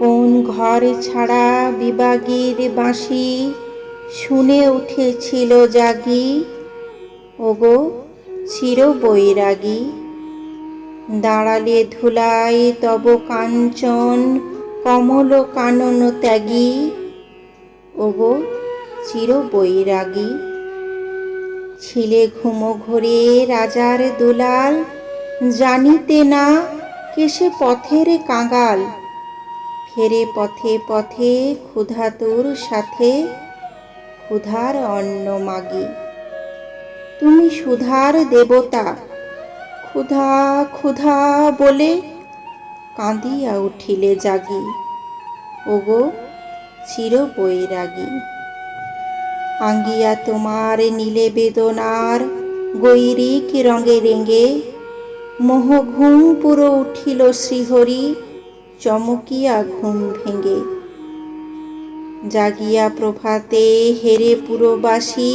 ঘর ছাড়া বিবাগীর বাঁশি শুনে উঠেছিল জাগি। ওগো চির বৈরাগী দাঁড়ালে ধুলায় তব কাঞ্চন কমল কানন ত্যাগী। ওগো চির বৈরাগী ছিলে ঘুমো ঘরে রাজার দুলাল, জানিতে না কেসে পথের কাঙাল। ফেরে পথে পথে ক্ষুধাতুর সাথে, ক্ষুধার অন্ন মাগি। তুমি সুধার দেবতা, ক্ষুধা ক্ষুধা বলে কাঁদিয়া উঠিলে জাগি। ওগো চির বৈরাগী আঙ্গিয়া তোমার নীলে বেদনার গৈরিক রঙে রেঙে, মোহ ঘুম পুরো উঠিল শ্রীহরি। চমকিয়া ঘুম ভেঙে। জাগিয়া প্রভাতে হেরে পুরবাসী,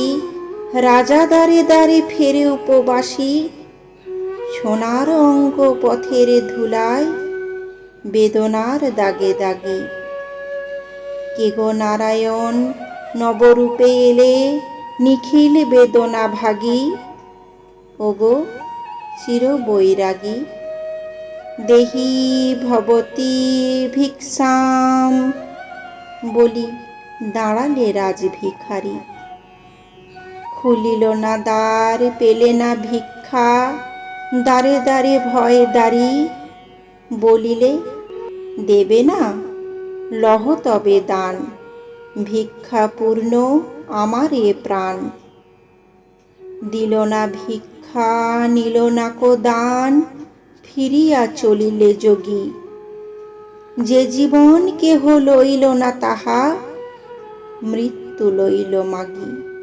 রাজা দ্বারে দ্বারে ফেরে উপবাসী, সোনার অঙ্গ পথের ধুলায়, বেদনার দাগে দাগে। কে গো নারায়ণ, নবরূপে এলে নিখিল বেদনা ভাগী, ওগো চির বৈরাগী দেহি ভবতী ভিক্ষাম। বলি, দাঁড়ালে রাজ ভিখারি। খুলিল না দ্বার, পেলে না ভিক্ষা। দ্বারে দ্বারে ভয় দাঁড়ি। বলিলে, দেবে না, লহ তবে দান। ভিক্ষা পূর্ণ আমার এ প্রাণ। দিল না ভিক্ষা, নিল না কো দান। ফিরিয়া চলিলে যোগী। যে জীবন কেহ লইল না তাহা মৃত্যু লইল মাগী।